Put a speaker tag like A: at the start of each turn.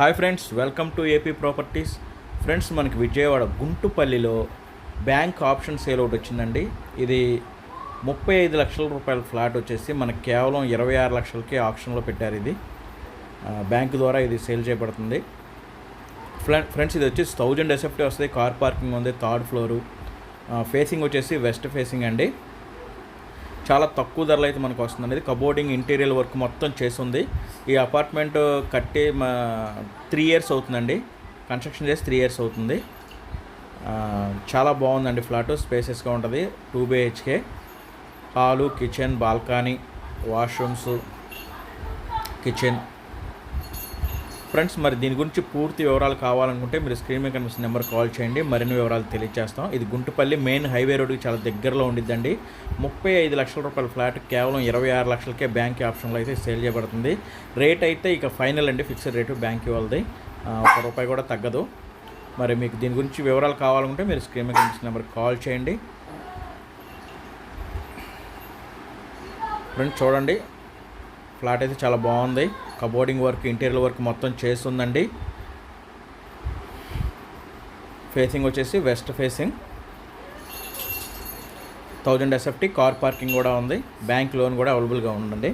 A: Hi friends welcome to AP properties friends మనకి విజయవాడ గుంటుపల్లిలో bank option sale ఒకటి వచ్చిందండి. ఇది ముప్పై ఐదు లక్షల రూపాయల ఫ్లాట్ వచ్చేసి మనకి కేవలం ఇరవై ఆరు లక్షలకి ఆప్షన్లో పెట్టారు ఇది. బ్యాంక్ ద్వారా ఇది సేల్ చేయబడుతుంది. ఫ్రెండ్స్ ఇది వచ్చేసి థౌజండ్ ఎస్ఎఫ్టీ వస్తుంది. కార్ పార్కింగ్ ఉంది థర్డ్ ఫ్లోరు. ఫేసింగ్ వచ్చేసి వెస్ట్ ఫేసింగ్ అండి. చాలా తక్కువ ధరలో అయితే మనకు వస్తుంది. అనేది కబోర్డింగ్ ఇంటీరియర్ వర్క్ మొత్తం చేసింది ఈ అపార్ట్మెంట్ కట్టి మా త్రీ ఇయర్స్ అవుతుందండి. కన్స్ట్రక్షన్ చేసి త్రీ ఇయర్స్ అవుతుంది. చాలా బాగుందండి ఫ్లాట్. స్పేసెస్గా ఉంటుంది. Two BHK. Hall kitchen balcony washrooms kitchen. Friends మరి దీని గురించి పూర్తి వివరాలు కావాలనుకుంటే మీరు స్క్రీన్ మీద కనిపిస్తున్న నెంబర్ కాల్ చేయండి. మరిన్ని వివరాలు తెలియజేస్తాం. ఇది గుంటుపల్లి మెయిన్ హైవే రోడ్కి చాలా దగ్గరలో ఉండిద్దండి. ముప్పై ఐదు లక్షల రూపాయల ఫ్లాట్ కేవలం ఇరవై ఆరు లక్షలకే బ్యాంక్ ఆప్షన్లో అయితే సేల్ చేయబడుతుంది. రేట్ అయితే ఇక ఫైనల్ అండి ఫిక్స్డ్ రేటు బ్యాంక్ వాళ్ళది ఒక రూపాయి కూడా తగ్గదు. మరి మీకు దీని గురించి వివరాలు కావాలనుకుంటే మీరు స్క్రీన్ మీద కనిపిస్తున్న నెంబర్ కాల్ చేయండి. ఫ్రెండ్స్ చూడండి. ఫ్లాట్ అయితే చాలా బాగుంది. కబోర్డింగ్ వర్క్ ఇంటీరియర్ వర్క్ మొత్తం చేస్తుందండి. ఫేసింగ్ వచ్చేసి west facing thousand SFT car parking కూడా ఉంది. బ్యాంక్ లోన్ కూడా అవైలబుల్గా ఉందండి.